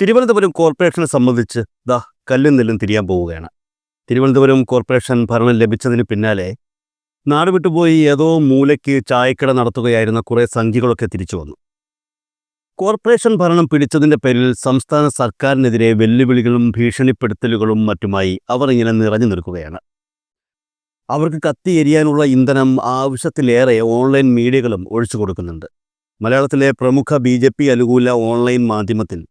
തിരുവനന്തപുരം കോർപ്പറേഷനെ സംബന്ധിച്ച് ദാ കല്ലും നെല്ലും തിരിയാൻ പോവുകയാണ്. തിരുവനന്തപുരം കോർപ്പറേഷൻ ഭരണം ലഭിച്ചതിന് പിന്നാലെ നാട് വിട്ടുപോയി ഏതോ മൂലയ്ക്ക് ചായക്കട നടത്തുകയായിരുന്ന കുറേ സംഖ്യകളൊക്കെ തിരിച്ചു വന്നു. കോർപ്പറേഷൻ ഭരണം പിടിച്ചതിന്റെ പേരിൽ സംസ്ഥാന സർക്കാരിനെതിരെ വെല്ലുവിളികളും ഭീഷണിപ്പെടുത്തലുകളും മറ്റുമായി അവർ ഇങ്ങനെ നിറഞ്ഞു നിൽക്കുകയാണ്. അവർക്ക് കത്തി എരിയാനുള്ള ഇന്ധനം ആവശ്യത്തിലേറെ ഓൺലൈൻ മീഡിയകളും ഒഴിച്ചു കൊടുക്കുന്നുണ്ട്. മലയാളത്തിലെ പ്രമുഖ ബി ജെ പി അനുകൂല ഓൺലൈൻ മാധ്യമത്തിൽ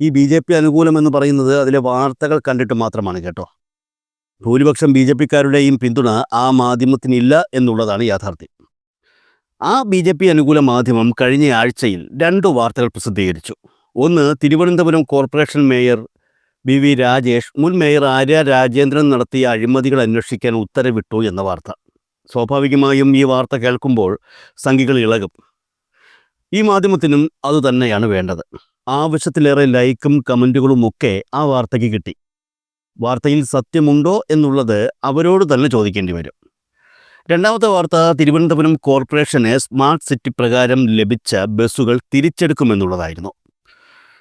ഈ ബി ജെ പി അനുകൂലം എന്ന് പറയുന്നത് അതിലെ വാർത്തകൾ കണ്ടിട്ട് മാത്രമാണ് കേട്ടോ. ഭൂരിപക്ഷം ബി ജെ പിക്കാരുടെയും പിന്തുണ ആ മാധ്യമത്തിനില്ല എന്നുള്ളതാണ് യാഥാർത്ഥ്യം. ആ ബി ജെ പി അനുകൂല മാധ്യമം കഴിഞ്ഞ ആഴ്ചയിൽ രണ്ട് വാർത്തകൾ പ്രസിദ്ധീകരിച്ചു. ഒന്ന് Thiruvananthapuram corporation mayor B V Rajesh മുൻ മേയർ ആര്യ രാജേന്ദ്രൻ നടത്തിയ അഴിമതികൾ അന്വേഷിക്കാൻ ഉത്തരവിട്ടു എന്ന വാർത്ത. സ്വാഭാവികമായും ഈ വാർത്ത കേൾക്കുമ്പോൾ സംഘികൾ ഇളകും. ഈ മാധ്യമത്തിനും അതുതന്നെയാണ് വേണ്ടത്. ആവശ്യത്തിലേറെ ലൈക്കും കമന്റുകളും ഒക്കെ ആ വാർത്തയ്ക്ക് കിട്ടി. വാർത്തയിൽ സത്യമുണ്ടോ എന്നുള്ളത് അവരോട് തന്നെ ചോദിക്കേണ്ടി വരും. രണ്ടാമത്തെ വാർത്ത തിരുവനന്തപുരം കോർപ്പറേഷന് സ്മാർട്ട് സിറ്റി പ്രകാരം ലഭിച്ച ബസ്സുകൾ തിരിച്ചെടുക്കുമെന്നുള്ളതായിരുന്നു.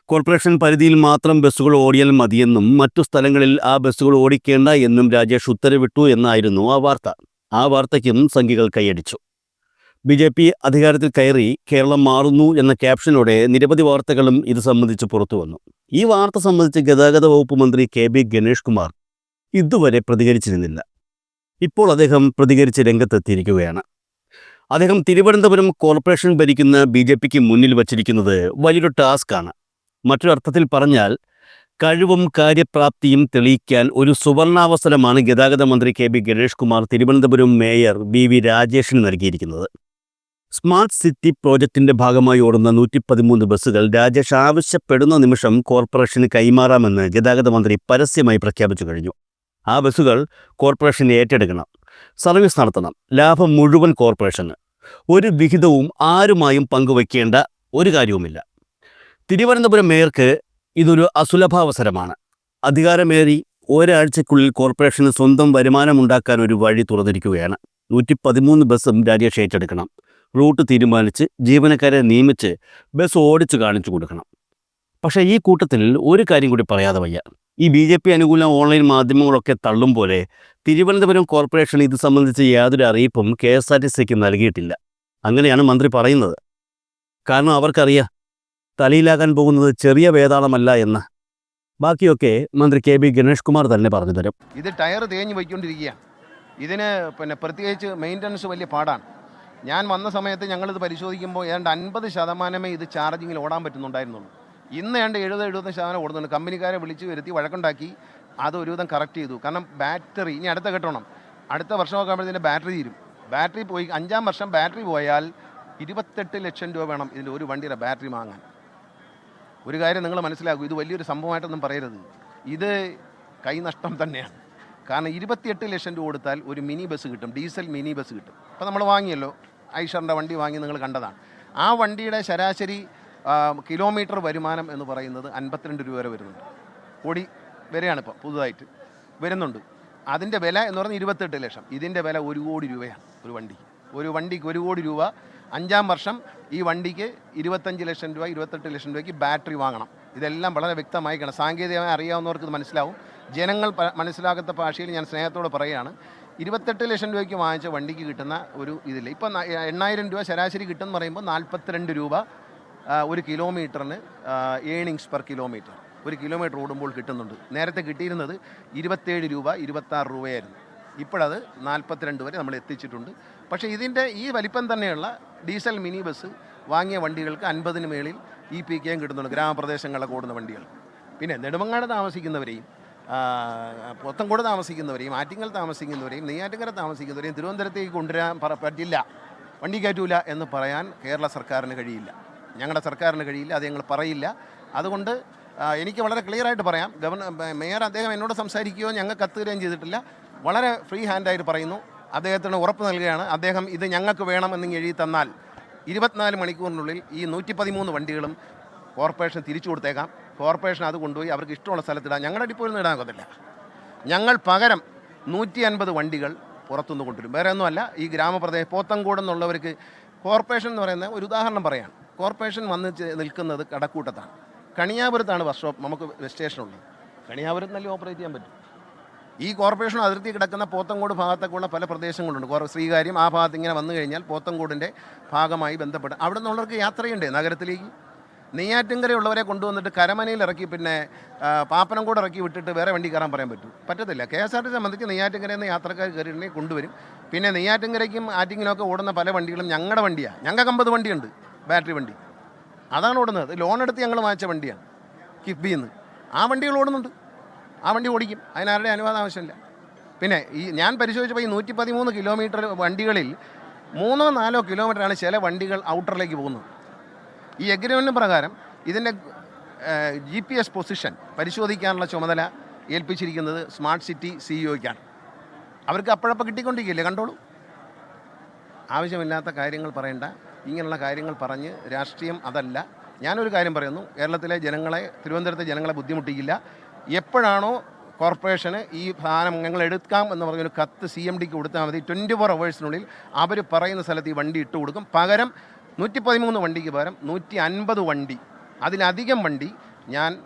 കോർപ്പറേഷൻ പരിധിയിൽ മാത്രം ബസ്സുകൾ ഓടിയാൽ മതിയെന്നും മറ്റു സ്ഥലങ്ങളിൽ ആ ബസ്സുകൾ ഓടിക്കേണ്ട എന്നും രാജേഷ് ഉത്തരവിട്ടു എന്നായിരുന്നു ആ വാർത്ത. ആ വാർത്തയ്ക്കും സംഖ്യകൾ കൈയടിച്ചു. ബി ജെ പി അധികാരത്തിൽ കയറി കേരളം മാറുന്നു എന്ന ക്യാപ്ഷനോടെ നിരവധി വാർത്തകളും ഇത് സംബന്ധിച്ച് പുറത്തു വന്നു. ഈ വാർത്ത സംബന്ധിച്ച് ഗതാഗത വകുപ്പ് മന്ത്രി കെ ബി ഗണേഷ് കുമാർ ഇതുവരെ പ്രതികരിച്ചിരുന്നില്ല. ഇപ്പോൾ അദ്ദേഹം പ്രതികരിച്ച് രംഗത്തെത്തിയിരിക്കുകയാണ്. അദ്ദേഹം തിരുവനന്തപുരം കോർപ്പറേഷൻ ഭരിക്കുന്ന ബി ജെ പിക്ക് മുന്നിൽ വച്ചിരിക്കുന്നത് വലിയൊരു ടാസ്ക്കാണ് മറ്റൊരർത്ഥത്തിൽ പറഞ്ഞാൽ കഴിവും കാര്യപ്രാപ്തിയും തെളിയിക്കാൻ ഒരു സുവർണാവസരമാണ് ഗതാഗത മന്ത്രി K B Ganesh Kumar Thiruvananthapuram mayor B V രാജേഷിന് നൽകിയിരിക്കുന്നത്. സ്മാർട്ട് സിറ്റി പ്രോജക്റ്റിന്റെ ഭാഗമായി ഓടുന്ന നൂറ്റി പതിമൂന്ന് ബസ്സുകൾ രാജേഷ് ആവശ്യപ്പെടുന്ന നിമിഷം കോർപ്പറേഷന് കൈമാറാമെന്ന് ഗതാഗത മന്ത്രി പരസ്യമായി പ്രഖ്യാപിച്ചു കഴിഞ്ഞു. ആ ബസ്സുകൾ കോർപ്പറേഷൻ ഏറ്റെടുക്കണം. സർവീസ് നടത്തണം. ലാഭം മുഴുവൻ കോർപ്പറേഷന്. ഒരു വിഹിതവും ആരുമായും പങ്കുവയ്ക്കേണ്ട ഒരു കാര്യവുമില്ല. തിരുവനന്തപുരം മേയർക്ക് ഇതൊരു അസുലഭാവസരമാണ്. അധികാരമേറി ഒരാഴ്ചക്കുള്ളിൽ കോർപ്പറേഷന് സ്വന്തം വരുമാനമുണ്ടാക്കാൻ ഒരു വഴി തുറന്നിരിക്കുകയാണ്. നൂറ്റി പതിമൂന്ന് ബസ്സും രാജേഷ് ഏറ്റെടുക്കണം. റൂട്ട് തീരുമാനിച്ച് ജീവനക്കാരെ നിയമിച്ച് ബസ് ഓടിച്ച് കാണിച്ചു കൊടുക്കണം. പക്ഷേ ഈ കൂട്ടത്തിൽ ഒരു കാര്യം കൂടി പറയാതെ വയ്യ. ഈ ബി ജെ പി അനുകൂല ഓൺലൈൻ മാധ്യമങ്ങളൊക്കെ തള്ളും പോലെ തിരുവനന്തപുരം കോർപ്പറേഷൻ ഇത് സംബന്ധിച്ച് യാതൊരു അറിയിപ്പും കെ എസ് ആർ ടി സിക്ക് നൽകിയിട്ടില്ല. അങ്ങനെയാണ് മന്ത്രി പറയുന്നത്. കാരണം അവർക്കറിയാം തലയിലാകാൻ പോകുന്നത് ചെറിയ വേതാളമല്ല എന്ന്. ബാക്കിയൊക്കെ മന്ത്രി കെ ബി ഗണേഷ് കുമാർ തന്നെ പറഞ്ഞു തരും. ഇത് ടയർ തേഞ്ഞു പോയിക്കൊണ്ടിരിക്കുകയാണ്. ഇതിന് പിന്നെ പ്രത്യേകിച്ച് മെയിന്റനൻസ് വലിയ പാടാണ്. ഞാൻ വന്ന സമയത്ത് ഞങ്ങളിത് പരിശോധിക്കുമ്പോൾ ഏതാണ്ട് അൻപത് ശതമാനമേ ഇത് ചാർജിങ്ങിൽ ഓടാൻ പറ്റുന്നുണ്ടായിരുന്നുള്ളൂ. ഇന്ന് ഏതാണ്ട് എഴുപത് എഴുപത് ശതമാനം ഓടുന്നുണ്ട്. കമ്പനിക്കാരെ വിളിച്ച് വരുത്തി വഴക്കുണ്ടാക്കി അത് ഒരുവിധം കറക്റ്റ് ചെയ്തു. കാരണം ബാറ്ററി ഇനി അടുത്ത കെട്ടണം അടുത്ത വർഷമൊക്കെ ആകുമ്പോഴത്തേന്റെ ബാറ്ററി തീരും. ബാറ്ററി പോയി അഞ്ചാം വർഷം ബാറ്ററി പോയാൽ ഇരുപത്തെട്ട് ലക്ഷം രൂപ വേണം ഇതിന്റെ ഒരു വണ്ടിയുടെ ബാറ്ററി വാങ്ങാൻ. ഒരു കാര്യം നിങ്ങൾ മനസ്സിലാക്കൂ ഇത് വലിയൊരു സംഭവമായിട്ടൊന്നും പറയരുത്. ഇത് കൈനഷ്ടം തന്നെയാണ്. കാരണം ഇരുപത്തിയെട്ട് ലക്ഷം രൂപ കൊടുത്താൽ ഒരു മിനി ബസ് കിട്ടും ഡീസൽ മിനി ബസ് കിട്ടും. അപ്പോൾ നമ്മൾ വാങ്ങിയല്ലോ ഐഷറിന്റെ വണ്ടി വാങ്ങി നിങ്ങൾ കണ്ടതാണ്. ആ വണ്ടിയുടെ ശരാശരി കിലോമീറ്റർ വരുമാനം എന്ന് പറയുന്നത് അൻപത്തിരണ്ട് രൂപ വരെ വരുന്നുണ്ട്. കോടി വരെയാണ് ഇപ്പോൾ പുതുതായിട്ട് വരുന്നുണ്ട്. അതിന്റെ വില എന്ന് പറഞ്ഞാൽ ഇരുപത്തെട്ട് ലക്ഷം. ഇതിന്റെ വില ഒരു കോടി രൂപയാണ് ഒരു വണ്ടിക്ക്. ഒരു വണ്ടിക്ക് ഒരു കോടി രൂപ. അഞ്ചാം വർഷം ഈ വണ്ടിക്ക് ഇരുപത്തഞ്ച് ലക്ഷം രൂപ ഇരുപത്തെട്ട് ലക്ഷം രൂപയ്ക്ക് ബാറ്ററി വാങ്ങണം. ഇതെല്ലാം വളരെ വ്യക്തമായി കാണാം. സാങ്കേതികമായി അറിയാവുന്നവർക്ക് ഇത് മനസ്സിലാവും. ജനങ്ങൾ മനസ്സിലാകാത്ത ഭാഷയിൽ ഞാൻ സ്നേഹത്തോട് പറയുകയാണ്. ഇരുപത്തെട്ട് ലക്ഷം രൂപയ്ക്ക് വാങ്ങിച്ച വണ്ടിക്ക് കിട്ടുന്ന ഒരു ഇതില്ല. ഇപ്പം എണ്ണായിരം രൂപ ശരാശരി കിട്ടുമെന്ന് പറയുമ്പോൾ നാൽപ്പത്തിരണ്ട് രൂപ ഒരു കിലോമീറ്ററിന് ഏണിങ്സ് പെർ കിലോമീറ്റർ ഒരു കിലോമീറ്റർ ഓടുമ്പോൾ കിട്ടുന്നുണ്ട്. നേരത്തെ കിട്ടിയിരുന്നത് ഇരുപത്തേഴ് രൂപ ഇരുപത്താറ് രൂപയായിരുന്നു. ഇപ്പോഴത് നാൽപ്പത്തിരണ്ട് വരെ നമ്മൾ എത്തിച്ചിട്ടുണ്ട്. പക്ഷേ ഇതിന്റെ ഈ വലിപ്പം തന്നെയുള്ള ഡീസൽ മിനി ബസ് വാങ്ങിയ വണ്ടികൾക്ക് അൻപതിന് മേളിൽ ഇ പി കെയും കിട്ടുന്നുണ്ട്. ഗ്രാമപ്രദേശങ്ങളിലൊക്കെ ഓടുന്ന വണ്ടികൾ. പിന്നെ നെടുമങ്ങാട് താമസിക്കുന്നവരെയും ആ, പോത്തങ്കോട് താമസിക്കുന്നവരെയും ആറ്റിങ്ങൽ താമസിക്കുന്നവരെയും നെയ്യാറ്റിങ്കര താമസിക്കുന്നവരെയും തിരുവനന്തപുരത്തേക്ക് കൊണ്ടുവരാൻ പറ്റില്ല. വണ്ടി കയറ്റൂല എന്ന് പറയാൻ കേരള സർക്കാരിന് കഴിയില്ല. ഞങ്ങളുടെ സർക്കാരിന് കഴിയില്ല അത് ഞങ്ങൾ പറയില്ല. അതുകൊണ്ട് എനിക്ക് വളരെ ക്ലിയർ ആയിട്ട് പറയാം. ഗവർണർ മേയർ അദ്ദേഹം എന്നോട് സംസാരിക്കുകയോ ഞങ്ങൾ കത്തുകയും ചെയ്തിട്ടില്ല. വളരെ ഫ്രീ ഹാൻഡായിട്ട് പറയുന്നു. അദ്ദേഹത്തിന് ഉറപ്പ് നൽകുകയാണ്. അദ്ദേഹം ഇത് ഞങ്ങൾക്ക് വേണമെന്ന് എഴുതി തന്നാൽ ഇരുപത്തിനാല് മണിക്കൂറിനുള്ളിൽ ഈ നൂറ്റി പതിമൂന്ന് വണ്ടികളും കോർപ്പറേഷൻ തിരിച്ചു കൊടുത്തേക്കാം. കോർപ്പറേഷൻ അത് കൊണ്ടുപോയി അവർക്ക് ഇഷ്ടമുള്ള സ്ഥലത്തിടാം ഞങ്ങളുടെ ഡിപ്പോയിൽ ഇടാൻ ഒക്കത്തില്ല. ഞങ്ങൾ പകരം നൂറ്റി അൻപത് വണ്ടികൾ പുറത്തുനിന്ന് കൊണ്ടുവരും. വേറെ ഒന്നുമല്ല ഈ ഗ്രാമപ്രദേശം പോത്തങ്കോട് എന്നുള്ളവർക്ക് കോർപ്പറേഷൻ എന്ന് പറയുന്ന ഒരു ഉദാഹരണം പറയാം. കോർപ്പറേഷൻ വന്ന് നിൽക്കുന്നത് കടക്കൂട്ടത്താണ്. കണിയാപുരത്താണ് ബസ് സ്റ്റോപ്പ് നമുക്ക് സ്റ്റേഷനുള്ളത്. കണിയാപുരത്ത് നല്ല ഓപ്പറേറ്റ് ചെയ്യാൻ പറ്റും. ഈ കോർപ്പറേഷൻ അതിർത്തി കിടക്കുന്ന പോത്തങ്കോട് ഭാഗത്തൊക്കെയുള്ള പല പ്രദേശങ്ങളുണ്ട്. കുറേ ശ്രീകാര്യം ആ ഭാഗത്ത് ഇങ്ങനെ വന്നു കഴിഞ്ഞാൽ പോത്തങ്കോടിന്റെ ഭാഗമായി ബന്ധപ്പെട്ട് അവിടെ നിന്നുള്ളവർക്ക് യാത്രയുണ്ട് നഗരത്തിലേക്ക്. നെയ്യാറ്റിൻകരയുള്ളവരെ കൊണ്ടുവന്നിട്ട് കരമനയിൽ ഇറക്കി പിന്നെ പാപ്പനം കൂടെ ഇറക്കി വിട്ടിട്ട് വേറെ വണ്ടി കയറാൻ പറയാൻ പറ്റും. പറ്റത്തില്ല. കെ എസ് ആർ ടി സംബന്ധിച്ച് നെയ്യാറ്റിൻകരയിൽ നിന്ന് യാത്രക്കാർ കയറിയിട്ടുണ്ടെങ്കിൽ കൊണ്ടുവരും. പിന്നെ നെയ്യാറ്റിൻകരയ്ക്കും ആറ്റിങ്ങിനൊക്കെ ഓടുന്ന പല വണ്ടികളും ഞങ്ങളുടെ വണ്ടിയാണ് ഞങ്ങൾക്ക് അമ്പത് വണ്ടിയുണ്ട്. ബാറ്ററി വണ്ടി. അതാണ് ഓടുന്നത്. ലോൺ എടുത്ത് ഞങ്ങൾ വാങ്ങിച്ച വണ്ടിയാണ്. കിഫ്ബിയിൽ നിന്ന് ആ വണ്ടികൾ ഓടുന്നുണ്ട്. ആ വണ്ടി ഓടിക്കും. അതിനാരുടെ അനുവാദം ആവശ്യമില്ല. പിന്നെ ഈ ഞാൻ പരിശോധിച്ചപ്പോൾ ഈ നൂറ്റി പതിമൂന്ന് കിലോമീറ്റർ വണ്ടികളിൽ മൂന്നോ നാലോ കിലോമീറ്ററാണ് ചില വണ്ടികൾ ഔട്ടറിലേക്ക് പോകുന്നത്. ഈ എഗ്രിമെന്റ് പ്രകാരം ഇതിന്റെ ജി പി എസ് പൊസിഷൻ പരിശോധിക്കാനുള്ള ചുമതല ഏൽപ്പിച്ചിരിക്കുന്നത് സ്മാർട്ട് സിറ്റി സിഇഒയ്ക്കാണ് അവർക്ക് അപ്പോഴപ്പോൾ കിട്ടിക്കൊണ്ടിരിക്കില്ലേ കണ്ടോളൂ. ആവശ്യമില്ലാത്ത കാര്യങ്ങൾ പറയണ്ട. ഇങ്ങനെയുള്ള കാര്യങ്ങൾ പറഞ്ഞ് രാഷ്ട്രീയം അതല്ല. ഞാനൊരു കാര്യം പറയുന്നു. കേരളത്തിലെ ജനങ്ങളെ തിരുവനന്തപുരത്തെ ജനങ്ങളെ ബുദ്ധിമുട്ടിക്കില്ല. എപ്പോഴാണോ കോർപ്പറേഷന് ഈ സാധനം ഞങ്ങൾ എടുക്കാം എന്ന് പറഞ്ഞൊരു കത്ത് സി എം ഡിക്ക് കൊടുത്താൽ മതി. ട്വന്റി ഫോർ അവേഴ്സിനുള്ളിൽ അവർ പറയുന്ന സ്ഥലത്ത് ഈ വണ്ടി ഇട്ട് കൊടുക്കും പകരം നൂറ്റി പതിമൂന്ന് വണ്ടിക്ക് പകരം നൂറ്റി അൻപത് വണ്ടി. അതിലധികം വണ്ടി ഞാൻ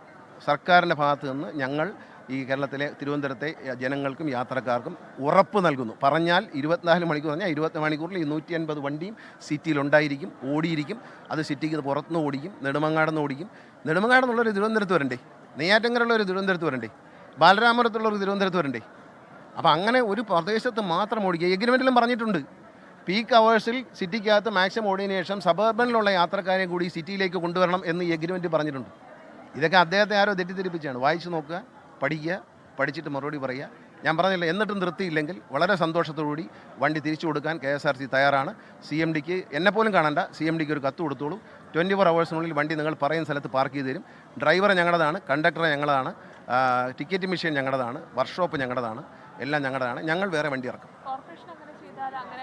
സർക്കാരിന്റെ ഭാഗത്ത് നിന്ന് ഞങ്ങൾ ഈ കേരളത്തിലെ തിരുവനന്തപുരത്തെ ജനങ്ങൾക്കും യാത്രക്കാർക്കും ഉറപ്പ് നൽകുന്നു. പറഞ്ഞാൽ ഇരുപത്തിനാല് മണിക്കൂർ പറഞ്ഞാൽ ഇരുപത്തി മണിക്കൂറിൽ ഈ നൂറ്റി അൻപത് വണ്ടിയും സിറ്റിയിലുണ്ടായിരിക്കും ഓടിയിരിക്കും. അത് സിറ്റിക്ക് പുറത്തുനിന്ന് ഓടിക്കും നെടുമങ്ങാടെന്ന് ഓടിക്കും. നെടുമങ്ങാടെന്നുള്ളൊരു തിരുവനന്തപുരത്ത് വരണ്ടേ? നെയ്യാറ്റങ്കരുള്ള ഒരു തിരുവനന്തപുരത്ത് വരണ്ടേ? ബാലരാമപുരത്തുള്ള ഒരു തിരുവനന്തപുരത്ത് വരണ്ടേ? അപ്പോൾ അങ്ങനെ ഒരു പ്രദേശത്ത് മാത്രം ഓടിക്കുക. എഗ്രിമെന്റിലും പറഞ്ഞിട്ടുണ്ട്. പീക്ക് അവേഴ്സിൽ സിറ്റിക്കകത്ത് മാക്സിമം ശേഷം സബർബനിലുള്ള യാത്രക്കാരെ കൂടി സിറ്റിയിലേക്ക് കൊണ്ടുവരണം എന്ന് ഈ എഗ്രിമെന്റ് പറഞ്ഞിട്ടുണ്ട്. ഇതൊക്കെ അദ്ദേഹത്തെ ആരോ തെറ്റിദ്ധരിപ്പിച്ചാണ്. വായിച്ചു നോക്കുക പഠിക്കുക പഠിച്ചിട്ട് മറുപടി പറയുക. ഞാൻ പറഞ്ഞില്ല എന്നിട്ടും നിർത്തിയില്ലെങ്കിൽ വളരെ സന്തോഷത്തോടുകൂടി വണ്ടി തിരിച്ചു കൊടുക്കാൻ കെ എസ് ആർ സി തയ്യാറാണ്. സി എം ഡിക്ക് എന്നെപ്പോലും കാണണ്ട. സി എം ഡിക്ക് ഒരു കത്ത് കൊടുത്തോളൂ. ട്വന്റി ഫോർ അവേഴ്സിനുള്ളിൽ വണ്ടി നിങ്ങൾ പറയുന്ന സ്ഥലത്ത് പാർക്ക് ചെയ്ത് തരും. ഡ്രൈവറെ ഞങ്ങളതാണ് കണ്ടക്ടറെ ഞങ്ങളതാണ് ടിക്കറ്റ് മെഷീൻ ഞങ്ങളതാണ് വർക്ക്ഷോപ്പ് ഞങ്ങളതാണ് എല്ലാം ഞങ്ങളതാണ്. ഞങ്ങൾ വേറെ വണ്ടി ഇറക്കും കോർപ്പറേഷൻ അങ്ങനെ ചെയ്താൽ അങ്ങനെ കോർപ്പറേഷൻ ഒറ്റയ്ക്ക് അത് ഏഹ്, നടത്താൻ പറ്റും.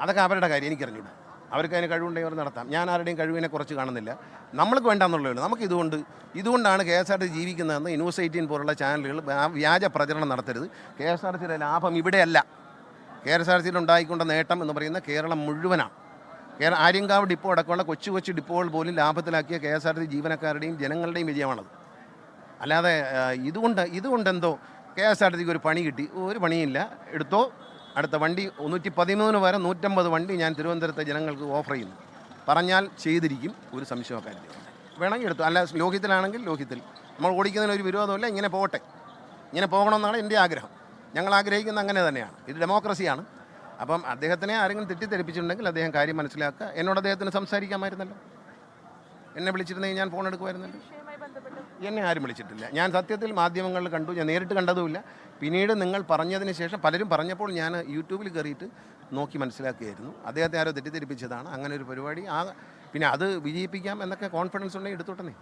അതൊക്കെ അവരുടെ കാര്യം എനിക്കറിഞ്ഞൂടാ. അവർക്ക് അതിന് കഴിവുണ്ടെങ്കിൽ അവർ നടത്താം. ഞാൻ ആരുടെയും കഴിവിനെ കുറച്ച് കാണുന്നില്ല. നമ്മൾക്ക് വേണ്ടാന്നുള്ളൂ നമുക്ക് ഇതുകൊണ്ട് ഇതുകൊണ്ടാണ് കെ എസ് ആർ ടി ജീവിക്കുന്നതെന്ന് ന്യൂസ് എയ്റ്റീൻ പോലുള്ള ചാനലുകൾ വ്യാജ പ്രചരണം നടത്തരുത്. കെ എസ് ആർ ടിയുടെ ലാഭം ഇവിടെയല്ല. കെ എസ് ആർ ടിയിൽ ഉണ്ടായിക്കൊണ്ട നേട്ടം എന്ന് പറയുന്ന കേരളം മുഴുവനാണ്. കേരള ആര്യങ്കാവ് ഡിപ്പോ അടക്കമുള്ള കൊച്ചു കൊച്ചു ഡിപ്പോകൾ പോലും ലാഭത്തിലാക്കിയ കെ എസ് ആർ ടി ജീവനക്കാരുടെയും ജനങ്ങളുടെയും വിജയമാണത്. അല്ലാതെ ഇതുകൊണ്ട് ഇതുകൊണ്ടെന്തോ കെ എസ് ആർ ടിക്ക് ഒരു പണി കിട്ടി. ഒരു പണിയില്ല എടുത്തോ? അടുത്ത വണ്ടി നൂറ്റി പതിമൂന്ന് വരെ നൂറ്റമ്പത് വണ്ടി ഞാൻ തിരുവനന്തപുരത്തെ ജനങ്ങൾക്ക് ഓഫർ ചെയ്യുന്നു. പറഞ്ഞാൽ ചെയ്തിരിക്കും ഒരു സംശയമൊക്കെ വേണമെങ്കിൽ എടുത്തു. അല്ല ലോഹിത്തിലാണെങ്കിൽ ലോഹിത്തിൽ നമ്മൾ ഓടിക്കുന്നതിന് ഒരു വിരോധമില്ല ഇങ്ങനെ പോകട്ടെ. ഇങ്ങനെ പോകണമെന്നാണ് എന്റെ ആഗ്രഹം. ഞങ്ങൾ ആഗ്രഹിക്കുന്ന അങ്ങനെ തന്നെയാണ്. ഇത് ഡെമോക്രസിയാണ്. അപ്പം അദ്ദേഹത്തിനെ ആരെങ്കിലും തെറ്റിദ്ധരിപ്പിച്ചിട്ടുണ്ടെങ്കിൽ അദ്ദേഹം കാര്യം മനസ്സിലാക്കുക. എന്നോട് അദ്ദേഹത്തിന് സംസാരിക്കാമായിരുന്നല്ലോ എന്നെ വിളിച്ചിരുന്നെങ്കിൽ ഞാൻ ഫോൺ എടുക്കുമായിരുന്നല്ലോ. എന്നെ ആരും വിളിച്ചിട്ടില്ല. ഞാൻ സത്യത്തിൽ മാധ്യമങ്ങളിൽ കണ്ടു ഞാൻ നേരിട്ട് കണ്ടതുമില്ല. പിന്നീട് നിങ്ങൾ പറഞ്ഞതിന് ശേഷം പലരും പറഞ്ഞപ്പോൾ ഞാൻ യൂട്യൂബിൽ കയറിയിട്ട് നോക്കി മനസ്സിലാക്കിയായിരുന്നു. അദ്ദേഹത്തെ ആരോ തെറ്റിദ്ധരിപ്പിച്ചതാണ്. അങ്ങനെ ഒരു പരിപാടി. ആ പിന്നെ അത് വിജയിപ്പിക്കാം എന്നൊക്കെ കോൺഫിഡൻസ് ഉണ്ടെങ്കിൽ എടുത്തോട്ടെ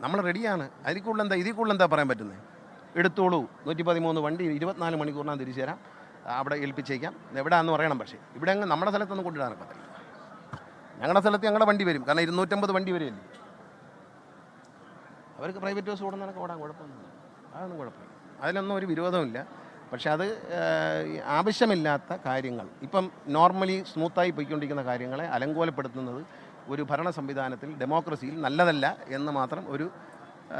നമ്മൾ റെഡിയാണ് അതിൽ കൂടുതൽ എന്താ ഇതിൽ കൂടുതൽ എന്താ പറയാൻ പറ്റുന്നത് എടുത്തോളൂ. നൂറ്റി പതിമൂന്ന് വണ്ടി ഇരുപത്തിനാല് മണിക്കൂറിനാണ് തിരിച്ചു തരാം. അവിടെ ഏൽപ്പിച്ചേക്കാം. എവിടെയാണെന്ന് പറയണം പക്ഷേ. ഇവിടെ അങ്ങ് നമ്മുടെ സ്ഥലത്തൊന്നും കൊണ്ടുവരാൻ പറ്റില്ല ഞങ്ങളുടെ സ്ഥലത്ത് ഞങ്ങളുടെ വണ്ടി വരും. കാരണം ഇരുന്നൂറ്റമ്പത് വണ്ടി വരികയല്ലേ അവർക്ക് പ്രൈവറ്റ് ബസ് ഓടുന്നതൊക്കെ ഓടാൻ കുഴപ്പമൊന്നുമില്ല. അതൊന്നും കുഴപ്പമില്ല. അതിലൊന്നും ഒരു വിരോധമില്ല. പക്ഷെ അത് ആവശ്യമില്ലാത്ത കാര്യങ്ങൾ. ഇപ്പം നോർമലി സ്മൂത്തായി പോയിക്കൊണ്ടിരിക്കുന്ന കാര്യങ്ങളെ അലങ്കോലപ്പെടുത്തുന്നത് ഒരു ഭരണ സംവിധാനത്തിൽ ഡെമോക്രസിയിൽ നല്ലതല്ല എന്ന് മാത്രം ഒരു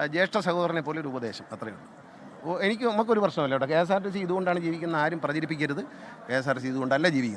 ജ്യേഷ്ഠ സഹോദരനെ പോലെ ഒരു ഉപദേശം. അത്രയേ ഉള്ളൂ. ഓ, എനിക്ക് നമുക്കൊരു പ്രശ്നമല്ല കേട്ടോ. K S R T C ഇതുകൊണ്ടാണ് ജീവിക്കുന്ന ആരും പ്രചരിപ്പിക്കരുത്. K S R T C ഇതുകൊണ്ടല്ല ജീവിക്കുന്നത്.